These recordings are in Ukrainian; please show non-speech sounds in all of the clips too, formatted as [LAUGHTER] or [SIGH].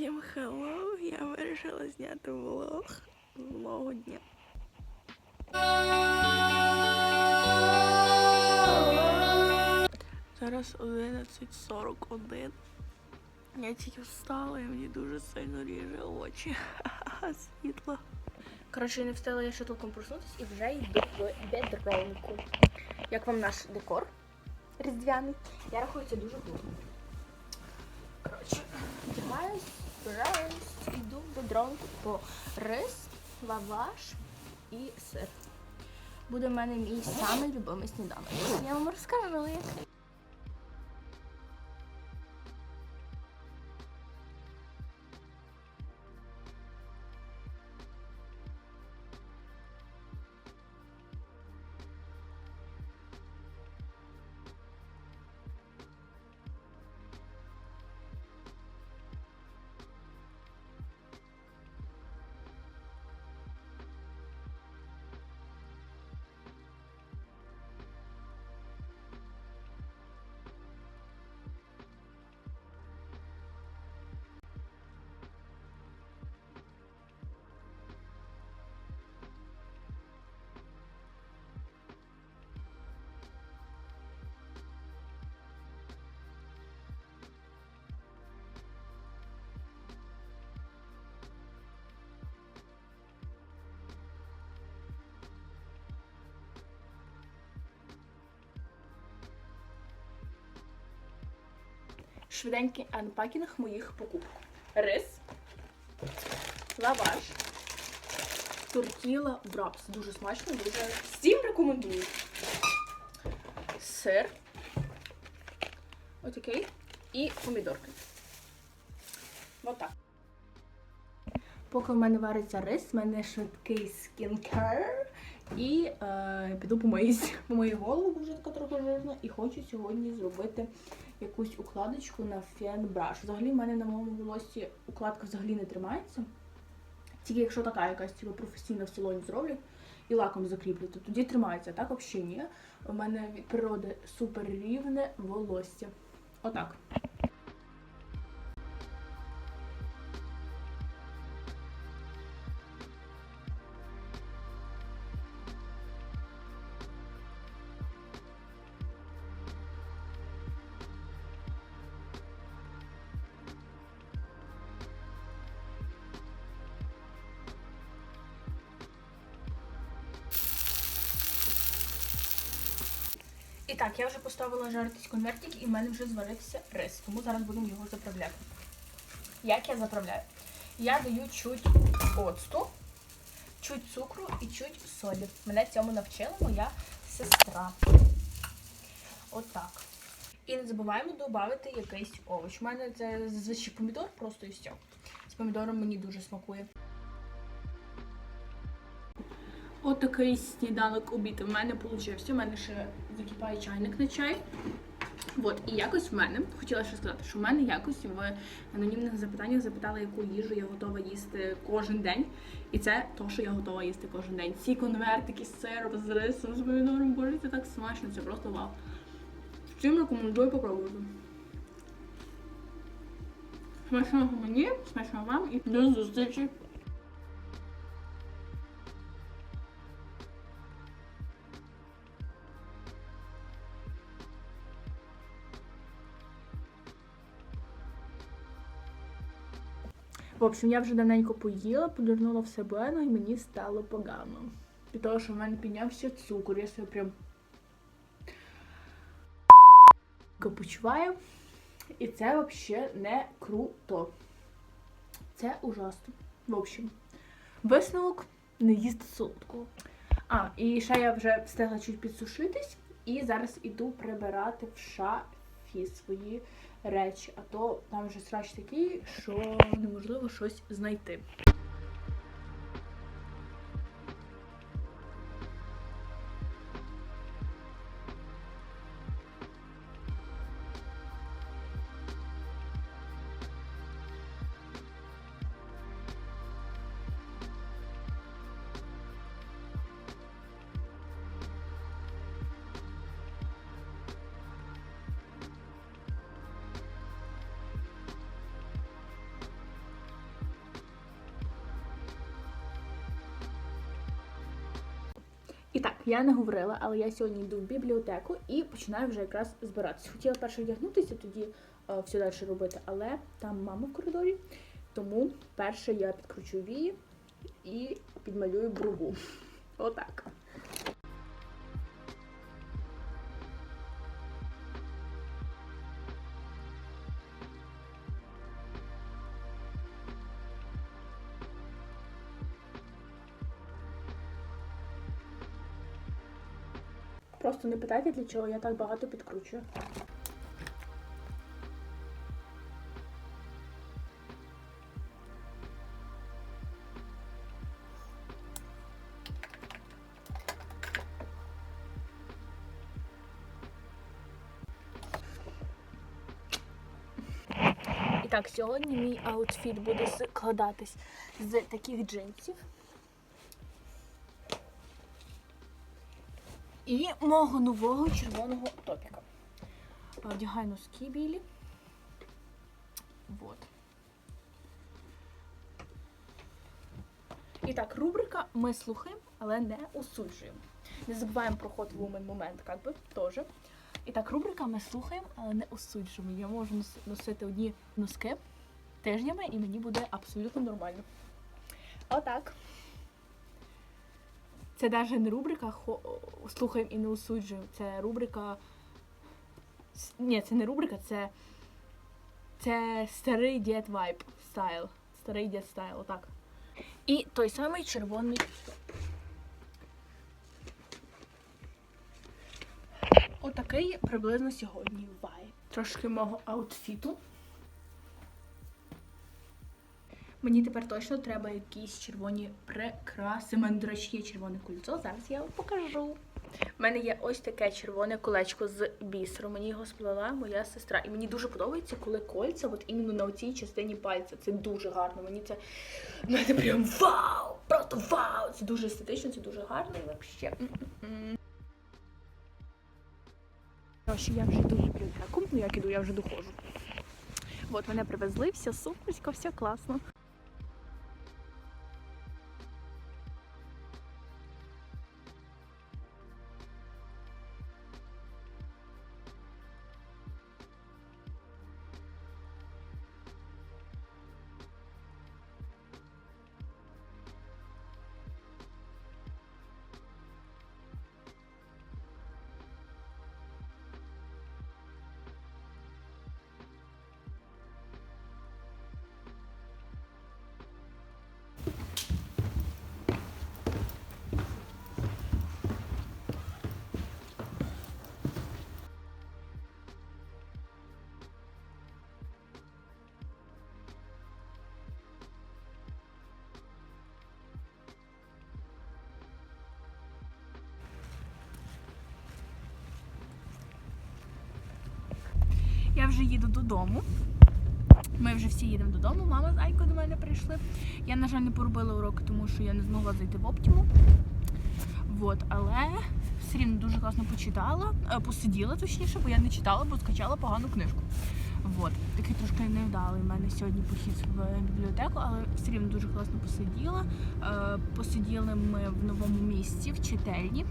Всім хеллоу! Я вирішила зняти влог з мого дня. Зараз 11.41. Я тільки встала і мені дуже сильно ріже очі. Світло. Коротше, не встала я ще толком проснутися і вже йду в бедронку. Як вам наш декор різдвяний? Я рахую, це дуже круто. Коротше, вдягаюсь, збираюсь, йду в бедронку по рис, лаваш і сир. Буде в мене мій самий любимий сніданок. Я вам розкажу, який. Швиденький анпакінг моїх покупок. Рис, лаваш, тортіла брапс. Дуже смачно, дуже всім рекомендую. Сир. Отакий. І помідорки. Отак. Поки в мене вариться рис, в мене швидкий скінкер. І е, піду помиюсь. [LAUGHS] Помию голову, вже така трохи жирна. І хочу сьогодні зробити якусь укладочку на фен браш. Взагалі в мене на моєму волосі укладка взагалі не тримається. Тільки якщо така якась типу, професійна в салоні зроблять і лаком закріплять, то тоді тримається. Так взагалі ні. У мене від природи супер рівне волосся. Отак. Так, я вже поставила жаритись конвертик і в мене вже зварився рис, тому зараз будемо його заправляти. Як я заправляю? Я даю чуть оцту, чуть цукру і чуть солі. Мене цьому навчила моя сестра. Отак. І не забуваємо додати якийсь овоч. У мене це зазвичай помідор, просто і все. З помідором мені дуже смакує. От сніданок обід в мене получився. У мене ще закипає чайник на чай. От, і якось в мене, хотіла ще сказати, що в мене якось в анонімних запитаннях запитали, яку їжу я готова їсти кожен день. І це то, що я готова їсти кожен день. Ці конвертики з сиром, з рисом, з помідором, боже, це так смачно, це просто вау. Всім рекомендую попробувати. Смачного мені, смачного вам і до зустрічі! В общем, я вже давненько поїла, подурнула в себе, ну і мені стало погано. Від того, що в мене піднявся цукор, я себе прям почуваю. І це взагалі не круто. Це ужасно. В общем, висновок не їсти солодкого. А, і ще я вже встигла чуть підсушитись, і зараз іду прибирати в шафі свої речі, а то там вже срач такий, що неможливо щось знайти. І так, я не говорила, але я сьогодні йду в бібліотеку і починаю вже якраз збиратися. Хотіла перше вдягнутися, тоді е, все далі робити, але там мама в коридорі. Тому перше я підкручу вії і підмалюю брову. [LAUGHS] Отак. Просто не питайте, для чого я так багато підкручую. І так, сьогодні мій аутфіт буде складатись з таких джинсів. І мого нового червоного топіка. Одягаю носки білі. Вот. І так, рубрика Ми слухаємо, але не осуджуємо. Не забуваємо про ход вумен момент, як би, теж. І так, рубрика Ми слухаємо, але не осуджуємо. Я можу носити одні носки тижнями, і мені буде абсолютно нормально. Отак. Це навіть не рубрика «Хо- слухаємо і не осуджуємо. Це рубрика. Ні, це не рубрика, це. Це старий дід вайб стайл. Старий дід стайл, отак. І той самий червоний. Отакий приблизно сьогодні вайб. Трошки мого аутфіту. Мені тепер точно треба якісь червоні прикраси. У мене, до речі, є червоне кольцо. Зараз я вам покажу. У мене є ось таке червоне колечко з бісеру. Мені його сплела моя сестра. І мені дуже подобається, коли кольця, от іменно на цій частині пальця. Це дуже гарно. Мені це мене прям вау! Просто вау! Це дуже естетично, це дуже гарно і взагалі. Я вже йду в бібліотеку. Ну як іду, я вже доходжу. От мене привезли, вся сумочка, все класно. Вже їду додому. Ми вже всі їдемо додому. Мама з Айкою до мене прийшли. Я, на жаль, не поробила уроки, тому що я не змогла зайти в оптиму. Вот, але все рівно дуже класно почитала, е, посиділа точніше, бо я не читала, бо скачала погану книжку. Вот. Такий трошки невдалий в мене сьогодні похід в бібліотеку, але все рівно дуже класно посиділа. Е, Посиділи ми в новому місці, в читальні.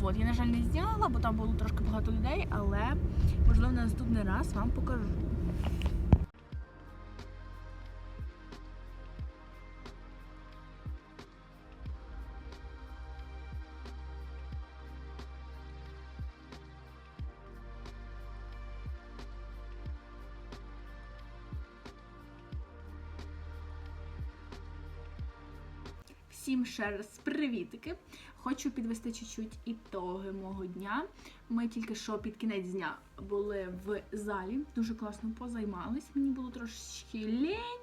Вот. Я, на жаль, не зняла, бо там було трошки багато людей, але можливо на наступний раз вам покажу. Всім ще раз привітики. Хочу підвести чуть-чуть ітоги мого дня. Ми тільки що під кінець дня були в залі, дуже класно позаймались. Мені було трошечки лінь,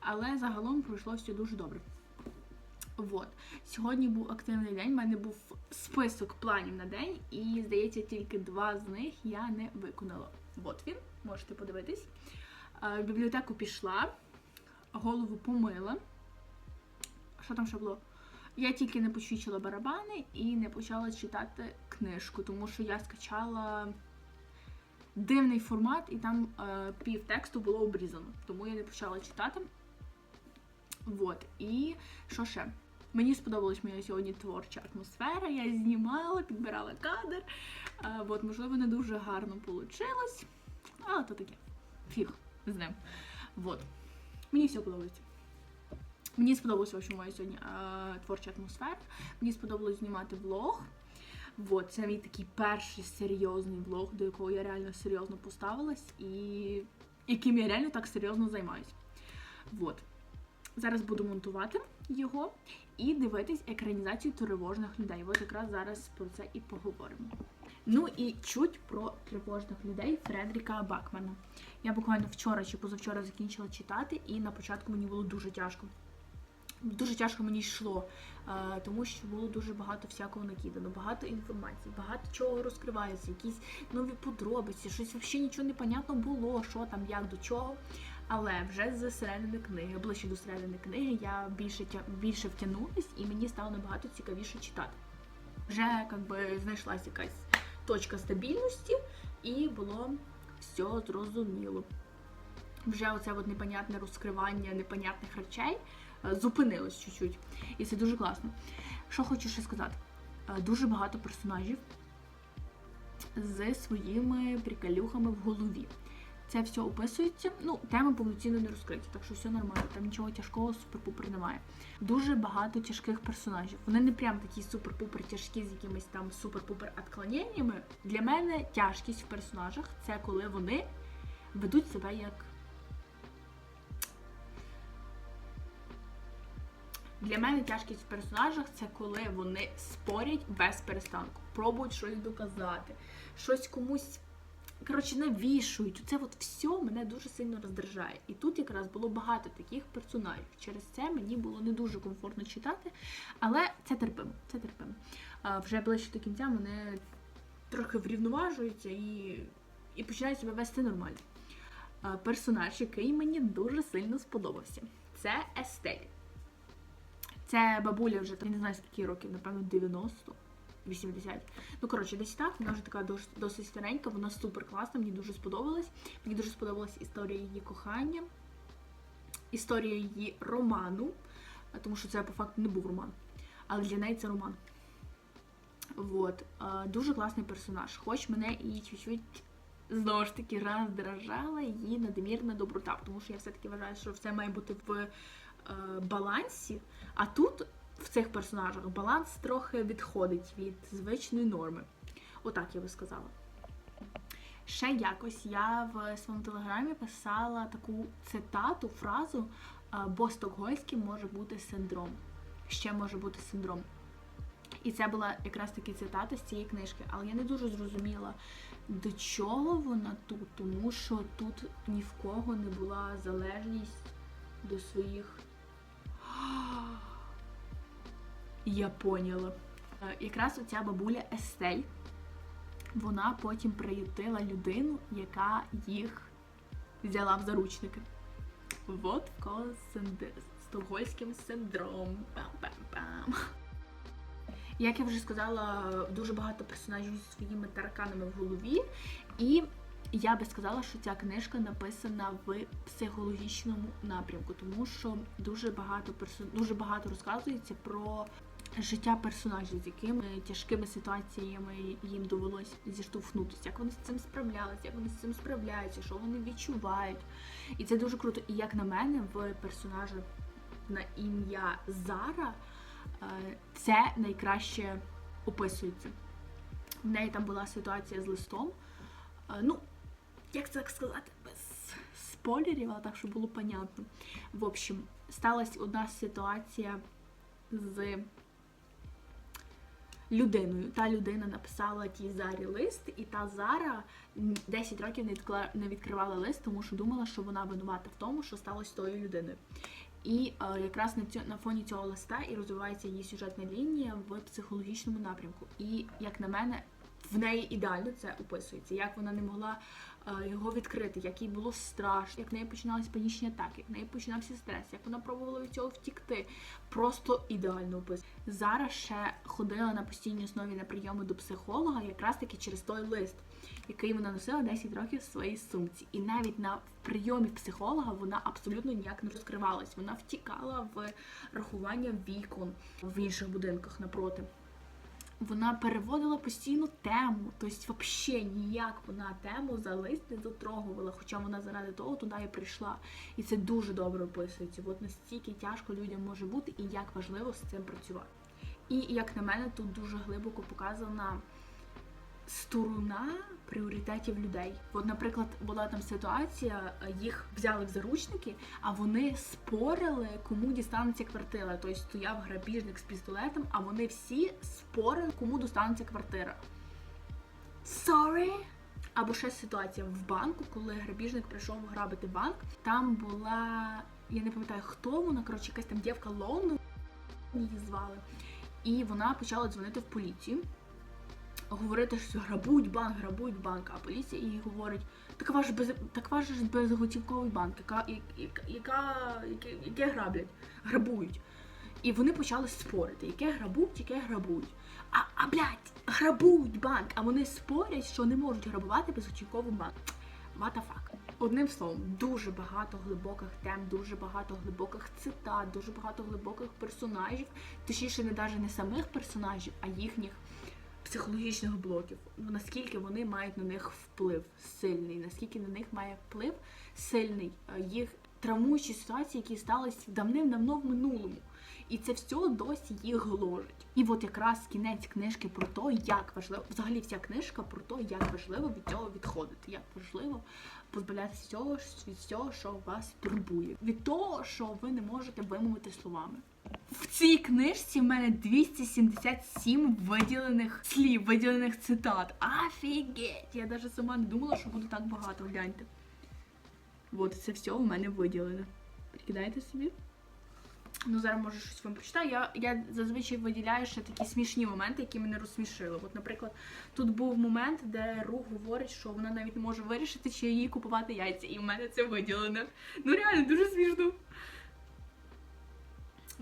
але загалом пройшло все дуже добре. Вот. Сьогодні був активний день. У мене був список планів на день, і здається, тільки два з них я не виконала. От він, можете подивитись. Е, В бібліотеку пішла, голову помила. Що там ще було? Я тільки не почучила барабани і не почала читати книжку, тому що я скачала дивний формат, і там е, пів тексту було обрізано. Тому я не почала читати. Вот. І що ще? Мені сподобалась моя сьогодні творча атмосфера. Я знімала, підбирала кадр. А, от, можливо, не дуже гарно вийшло. Але то таке. Фіг з ним. Вот. Мені все подобається. Мені сподобалася в общем, моя сьогодні а, творча атмосфера. Мені сподобалось знімати влог. Вот, це мій такий перший серйозний влог, до якого я реально серйозно поставилась і яким я реально так серйозно займаюся. Вот. Зараз буду монтувати його і дивитись екранізацію тривожних людей. От якраз зараз про це і поговоримо. Ну і чуть про тривожних людей Фредріка Бакмана. Я буквально вчора чи позавчора закінчила читати, і на початку мені було дуже тяжко. Дуже тяжко мені йшло, е, тому що було дуже багато всякого накидано, багато інформації, багато чого розкривається, якісь нові подробиці, щось взагалі нічого не понятно було, що там, як до чого. Але вже з середини книги, ближче до середини книги, я більше більше втягнулась і мені стало набагато цікавіше читати. Вже як би знайшлася якась точка стабільності, і було все зрозуміло. Вже оце от непонятне розкривання непонятних речей зупинилось чуть-чуть. І це дуже класно. Що хочу ще сказати? Е, Дуже багато персонажів з своїми приколюхами в голові. Це все описується. Ну, теми повноцінно не розкриті, так що все нормально, там нічого тяжкого супер-пупер немає. Дуже багато тяжких персонажів. Вони не прям такі супер-пупер тяжкі з якимись там супер-пупер відклоненнями. Для мене тяжкість в персонажах це коли вони ведуть себе як. Для мене тяжкість в персонажах це коли вони спорять без перестанку, пробують щось доказати, щось комусь коротше, навішують. Це от все мене дуже сильно роздражає. І тут якраз було багато таких персонажів. Через це мені було не дуже комфортно читати, але це терпимо. Це терпимо. А вже ближче до кінця мене трохи врівноважуються і, і починають себе вести нормально. А, персонаж, який мені дуже сильно сподобався, це Естель. Це бабуля вже я не знаю скільки років, напевно, 90. 80. Ну, коротше, десь так. Вона вже така досить старенька, вона супер класна, мені дуже сподобалась. Мені дуже сподобалась історія її кохання, історія її роману, тому що це по факту не був роман. Але для неї це роман. Вот. Дуже класний персонаж. Хоч мене і чуть-чуть знову ж таки роздражала її надмірна доброта, тому що я все-таки вважаю, що все має бути в балансі. А тут в цих персонажах баланс трохи відходить від звичної норми. Отак я би сказала. Ще якось я в своєму телеграмі писала таку цитату, фразу бо стокгольським може бути синдром. Ще може бути синдром. І це була якраз таки цитата з цієї книжки. Але я не дуже зрозуміла, до чого вона тут, тому що тут ні в кого не була залежність до своїх. Я поняла. Е, Якраз оця бабуля Естель, вона потім приютила людину, яка їх взяла в заручники. Вот в кого синди... стокгольським синдром. Пам-пам-пам. Як я вже сказала, дуже багато персонажів зі своїми тараканами в голові. І я би сказала, що ця книжка написана в психологічному напрямку, тому що дуже багато персон... дуже багато розказується про життя персонажів, з якими тяжкими ситуаціями їм довелось зіштовхнутися, як вони з цим справлялися, як вони з цим справляються, що вони відчувають. І це дуже круто. І як на мене, в персонажа на ім'я Зара е, це найкраще описується. В неї там була ситуація з листом. Е, Ну, як це так сказати, без спойлерів, але так, щоб було понятно. В общем, сталася одна ситуація з людиною. Та людина написала тій Зарі лист, і та Зара 10 років не відкривала лист, тому що думала, що вона винувата в тому, що сталося з тою людиною. І е, якраз на цьо, на фоні цього листа і розвивається її сюжетна лінія в психологічному напрямку. І як на мене, в неї ідеально це описується, як вона не могла е, його відкрити, як їй було страшно, як в неї починалися панічні атаки, як в неї починався стрес, як вона пробувала від цього втікти. Просто ідеально опис. Зараз ще ходила на постійній основі на прийоми до психолога, якраз таки через той лист, який вона носила 10 років в своїй сумці. І навіть на прийомі психолога вона абсолютно ніяк не розкривалась. Вона втікала в рахування вікон в інших будинках напроти. Вона переводила постійно тему, тобто взагалі ніяк вона тему за лист не дотрогувала, хоча вона заради того туди і прийшла. І це дуже добре описується. От настільки тяжко людям може бути і як важливо з цим працювати. І як на мене, тут дуже глибоко показана сторона пріоритетів людей. От, наприклад, була там ситуація, їх взяли в заручники, а вони спорили, кому дістанеться квартира. Тобто стояв грабіжник з пістолетом, а вони всі спорили, кому достанеться квартира. Sorry? Або ще ситуація в банку, коли грабіжник прийшов грабити банк. Там була, я не пам'ятаю, хто вона, коротше, якась там дівка Лондон її звали. І вона почала дзвонити в поліцію говорити, що грабують банк, грабують банк, а поліція їй говорить, так ваш без так ваш ж безготівковий банк, яка, яка, яке, яке граблять, грабують. І вони почали спорити, яке грабують, яке грабують. А, а блядь, грабують банк, а вони спорять, що не можуть грабувати безготівковий банк. What the? Одним словом, дуже багато глибоких тем, дуже багато глибоких цитат, дуже багато глибоких персонажів, точніше, не навіть не самих персонажів, а їхніх психологічних блоків. Ну, наскільки вони мають на них вплив сильний, наскільки на них має вплив сильний е, їх травмуючі ситуації, які сталися давним-давно в минулому. І це все досі їх гложить. І от якраз кінець книжки про те, як важливо, взагалі вся книжка про те, як важливо від цього відходити, як важливо позбавлятися цього від цього, що вас турбує, від того, що ви не можете вимовити словами. В цій книжці в мене 277 виділених слів, виділених цитат. Офігеть! Я навіть сама не думала, що буде так багато. Гляньте. От це все у мене виділене. Прикидайте собі. Ну, зараз може щось вам почитаю. Я я зазвичай виділяю ще такі смішні моменти, які мене розсмішили. От, наприклад, тут був момент, де Рух говорить, що вона навіть не може вирішити, чи їй купувати яйця. І в мене це виділене. Ну реально дуже смішно.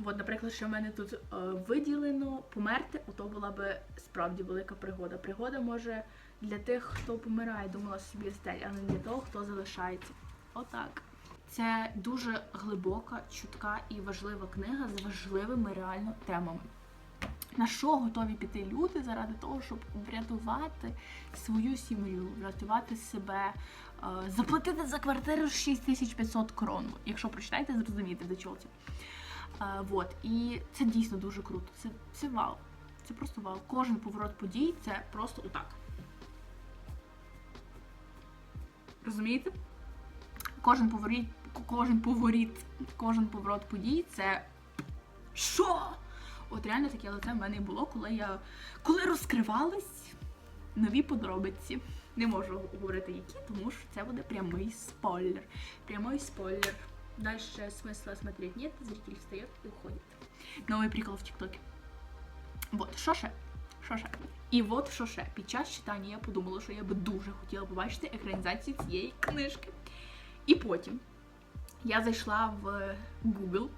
От, наприклад, що в мене тут е, виділено померти, ото була би справді велика пригода. Пригода може для тих, хто помирає, думала собі стель, а не для того, хто залишається. Отак. Це дуже глибока, чутка і важлива книга з важливими реально темами. На що готові піти люди заради того, щоб врятувати свою сім'ю, врятувати себе, е, заплатити за квартиру 6500 крон. Якщо прочитаєте, зрозумієте, до чого це. Вот. І це дійсно дуже круто. Це це вау. Це просто вау. Кожен поворот подій це просто отак. Розумієте? Кожен поворіт, кожен поворіт, кожен поворот подій це. Що? От реально таке лице в мене і було, коли я коли розкривались нові подробиці. Не можу говорити які, тому що це буде прямий спойлер. Прямий спойлер. Дальше смысла смотреть нет, зритель встает и уходит. Новий прикол в ТикТоке. Вот, що ще? Що ще? І от що ще. Під час читання я подумала, що я би дуже хотіла побачити екранізацію цієї книжки. І потім я зайшла в Google,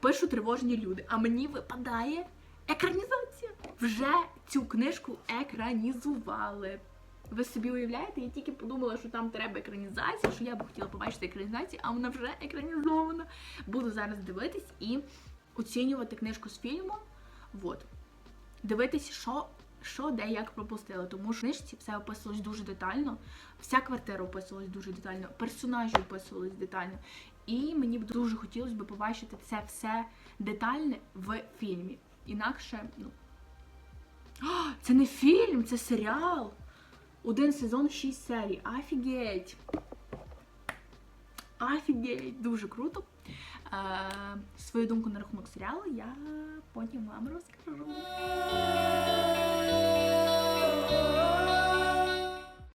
пишу тривожні люди, а мені випадає екранізація. Вже цю книжку екранізували. Ви собі уявляєте, я тільки подумала, що там треба екранізація, що я би хотіла побачити екранізацію, а вона вже екранізована. Буду зараз дивитись і оцінювати книжку з фільмом. Вот. Дивитись, що, що де як пропустили. Тому що в книжці все описувалось дуже детально, вся квартира описувалась дуже детально, персонажі описувались детально. І мені б дуже хотілося б побачити це все детальне в фільмі. Інакше, ну. О, це не фільм, це серіал. Один сезон, 6 серій. Офігеть! Офігеть! Дуже круто. Свою думку на рахунок серіалу я потім вам розкажу.